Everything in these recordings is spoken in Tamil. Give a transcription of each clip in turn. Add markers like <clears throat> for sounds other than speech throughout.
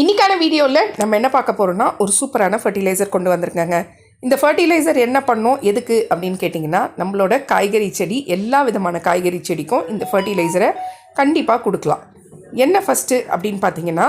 இன்னைக்கான வீடியோவில் நம்ம என்ன பார்க்க போகிறோம்னா ஒரு சூப்பரான ஃபர்டிலைசர் கொண்டு வந்திருக்காங்க. இந்த ஃபர்டிலைசர் என்ன பண்ணும் எதுக்கு அப்படின்னு கேட்டிங்கன்னா நம்மளோட காய்கறி செடி எல்லா விதமான காய்கறி செடிக்கும் இந்த ஃபர்டிலைசரை கண்டிப்பாக கொடுக்கலாம். என்ன ஃபஸ்ட்டு அப்படின்னு பார்த்தீங்கன்னா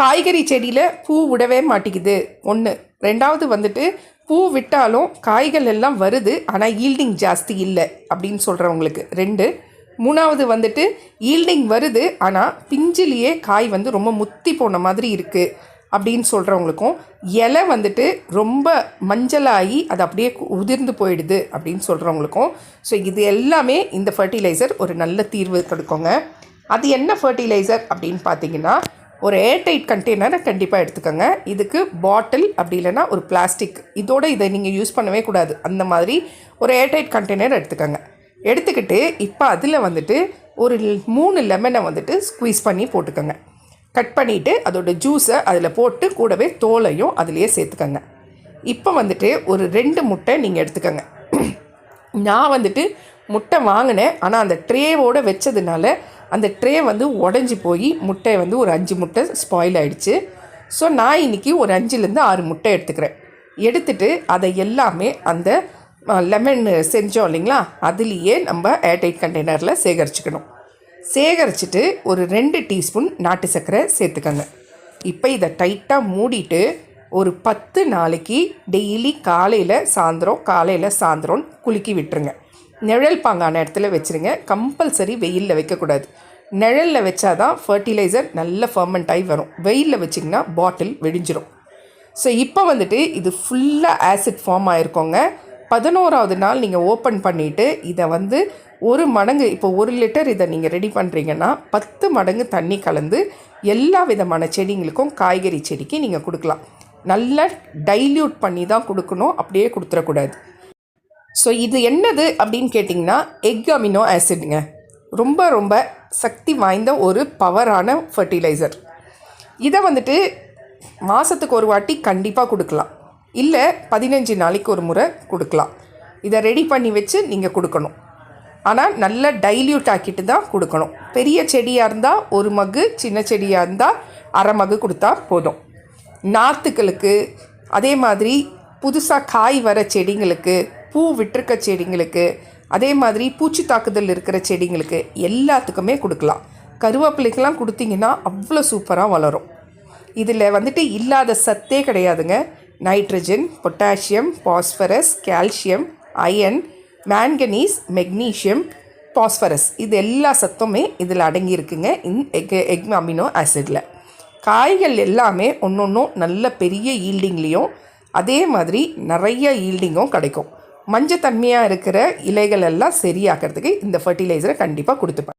காய்கறி செடியில் பூ விடவே மாட்டேங்குது. ஒன்று ரெண்டாவது வந்துட்டு பூ விட்டாலும் காய்கள் எல்லாம் வருது ஆனால் ஈல்டிங் ஜாஸ்தி இல்லை அப்படின்னு சொல்கிறவங்களுக்கு ரெண்டு மூணாவது வந்துட்டு ஈல்டிங் வருது ஆனால் பிஞ்சிலேயே காய் வந்து ரொம்ப முத்தி போன மாதிரி இருக்குது அப்படின்னு சொல்கிறவங்களுக்கும் இலை வந்துட்டு ரொம்ப மஞ்சளாகி அது அப்படியே உதிர்ந்து போயிடுது அப்படின்னு சொல்கிறவங்களுக்கும் ஸோ இது எல்லாமே இந்த ஃபர்டிலைசர் ஒரு நல்ல தீர்வு கொடுக்குங்க. அது என்ன ஃபர்டிலைசர் அப்படின்னு பார்த்தீங்கன்னா ஒரு ஏர்டைட் கண்டெய்னரை கண்டிப்பாக எடுத்துக்கோங்க. இதுக்கு பாட்டில் அப்படி இல்லைன்னா ஒரு பிளாஸ்டிக் இதோட இதை நீங்கள் யூஸ் பண்ணவே கூடாது. அந்த மாதிரி ஒரு ஏர்டைட் கண்டெய்னர் எடுத்துக்கோங்க. எடுத்துக்கிட்டு இப்போ அதில் வந்துட்டு ஒரு மூணு லெமனை வந்துட்டு ஸ்குவீஸ் பண்ணி போட்டுக்கோங்க. கட் பண்ணிவிட்டு அதோட ஜூஸை அதில் போட்டு கூடவே தோலையும் அதிலேயே சேர்த்துக்கோங்க. இப்போ வந்துட்டு ஒரு ரெண்டு முட்டை நீங்கள் எடுத்துக்கோங்க. <clears throat> நான் வந்துட்டு முட்டை வாங்கினேன். ஆனால் அந்த ட்ரேவோடு வச்சதுனால அந்த ட்ரே வந்து உடஞ்சி போய் முட்டை வந்து ஒரு அஞ்சு முட்டை ஸ்பாயில் ஆகிடுச்சு ஸோ நான் இன்றைக்கி ஒரு அஞ்சுலேருந்து ஆறு முட்டை எடுத்துக்கிறேன். எடுத்துட்டு அதை எல்லாமே அந்த லெமன் செஞ்சோம் இல்லைங்களா? அதுலேயே நம்ம ஏர்டைட் கண்டெய்னரில் சேகரிச்சுக்கணும். சேகரிச்சுட்டு ஒரு ரெண்டு டீஸ்பூன் நாட்டு சர்க்கரை சேர்த்துக்கோங்க. இப்போ இதை டைட்டாக மூடிட்டு ஒரு பத்து நாளைக்கு டெய்லி காலையில் சாயந்தரம் காலையில் சாயந்தரம் குலுக்கி விட்டுருங்க. நிழல் பாங்கான இடத்துல வச்சுருங்க. கம்பல்சரி வெயிலில் வைக்கக்கூடாது. நிழலில் வச்சாதான் ஃபர்டிலைசர் நல்ல ஃபர்மெண்ட் ஆகி வரும். வெயிலில் வச்சிங்கன்னா பாட்டில் வெடிஞ்சிரும். ஸோ இப்போ வந்துட்டு இது ஃபுல்லாக ஆசிட் ஃபார்ம் ஆகிருக்கோங்க பதினோராவது நாள் நீங்கள் ஓப்பன் பண்ணிவிட்டு இதை வந்து ஒரு மடங்கு இப்போ ஒரு லிட்டர் இதை நீங்கள் ரெடி பண்ணுறீங்கன்னா பத்து மடங்கு தண்ணி கலந்து எல்லா விதமான செடிங்களுக்கும் காய்கறி செடிக்கு நீங்கள் கொடுக்கலாம். நல்லா டைல்யூட் பண்ணி தான் கொடுக்கணும் அப்படியே கொடுத்துடக்கூடாது. ஸோ இது என்னது அப்படின்னு கேட்டிங்கன்னா எக் அமினோ ஆசிட்ங்க ரொம்ப ரொம்ப சக்தி வாய்ந்த ஒரு பவரான ஃபர்டிலைசர் இதை வந்துட்டு மாதத்துக்கு ஒரு வாட்டி கண்டிப்பாக கொடுக்கலாம். இல்லை பதினஞ்சு நாளைக்கு ஒரு முறை கொடுக்கலாம். இதை ரெடி பண்ணி வச்சு நீங்கள் கொடுக்கணும். ஆனால் நல்லா டைல்யூட் ஆக்கிட்டு தான் கொடுக்கணும். பெரிய செடியாக இருந்தால் ஒரு மகு சின்ன செடியாக இருந்தால் அரை மகு கொடுத்தா போதும். நாற்றுக்களுக்கு அதே மாதிரி புதுசாக காய் வர செடிங்களுக்கு பூ விட்டுருக்க செடிங்களுக்கு அதே மாதிரி பூச்சி தாக்குதல் இருக்கிற செடிங்களுக்கு எல்லாத்துக்குமே கொடுக்கலாம். கருவேப்பிலைக்கெல்லாம் கொடுத்தீங்கன்னா அவ்வளோ சூப்பராக வளரும். இதில் வந்துட்டு இல்லாத சத்தே கிடையாதுங்க. Nitrogen potassium phosphorus calcium iron manganese magnesium phosphorus. இது எல்லா சத்துமே இதில் அடங்கியிருக்குங்க இன் எக் எக் அமினோ ஆசிடில். காய்கள் எல்லாமே ஒன்று ஒன்றும் நல்ல பெரிய ஈல்டிங்லேயும் அதே மாதிரி நிறைய ஈல்டிங்கும் கிடைக்கும். மஞ்சத்தன்மையாக இருக்கிற இலைகள் எல்லாம் சரியாக்கிறதுக்கு இந்த ஃபர்டிலைசரை கண்டிப்பாக கொடுத்துப்பேன்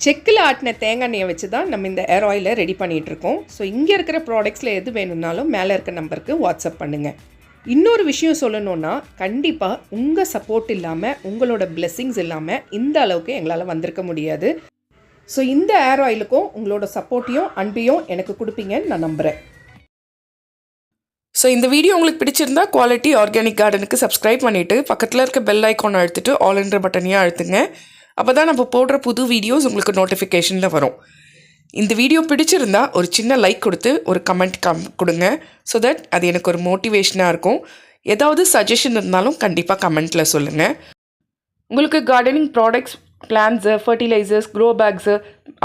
செக்கில் ஆட்டின தேங்காய் எண்ணெயை வச்சு தான் நம்ம இந்த ஏர் ஆயிலை ரெடி பண்ணிகிட்டு இருக்கோம் ஸோ இங்கே இருக்கிற ப்ராடக்ட்ஸில் எது வேணும்னாலும் மேலே இருக்க நம்பருக்கு வாட்ஸ்அப் பண்ணுங்கள் இன்னொரு விஷயம் சொல்லணும்னா கண்டிப்பாக உங்கள் சப்போர்ட் இல்லாமல் உங்களோட பிளெஸ்ஸிங்ஸ் இல்லாமல் இந்த அளவுக்கு எங்களால் வந்திருக்க முடியாது. ஸோ இந்த ஏர் ஆயிலுக்கும் உங்களோட சப்போர்ட்டையும் அன்பையும் எனக்கு கொடுப்பீங்கன்னு நான் நம்புகிறேன் ஸோ இந்த வீடியோ உங்களுக்கு பிடிச்சிருந்தா குவாலிட்டி ஆர்கானிக் கார்டனுக்கு சப்ஸ்கிரைப் பண்ணிவிட்டு பக்கத்தில் இருக்க பெல் ஐக்கான் அழுத்திட்டு ஆல் என்ற பட்டனையும் அழுத்துங்க. அப்போ தான் நம்ம போடுற புது வீடியோஸ் உங்களுக்கு நோட்டிஃபிகேஷனில் வரும். இந்த வீடியோ பிடிச்சிருந்தா ஒரு சின்ன லைக் கொடுத்து ஒரு கமெண்ட் கம் கொடுங்க. ஸோ தட் அது எனக்கு ஒரு மோட்டிவேஷனாக இருக்கும். ஏதாவது சஜஷன் இருந்தாலும் கண்டிப்பாக கமெண்ட்டில் சொல்லுங்கள் உங்களுக்கு gardening products plants fertilisers grow bags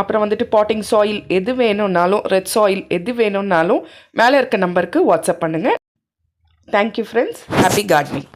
அப்புறம் வந்துட்டு பாட்டிங் சாயில் எது வேணும்னாலும் ரெட் சாயில் எது வேணும்னாலும் மேலே இருக்க நம்பருக்கு வாட்ஸ்அப் பண்ணுங்கள் தேங்க்யூ ஃப்ரெண்ட்ஸ் ஹாப்பி கார்டனிங்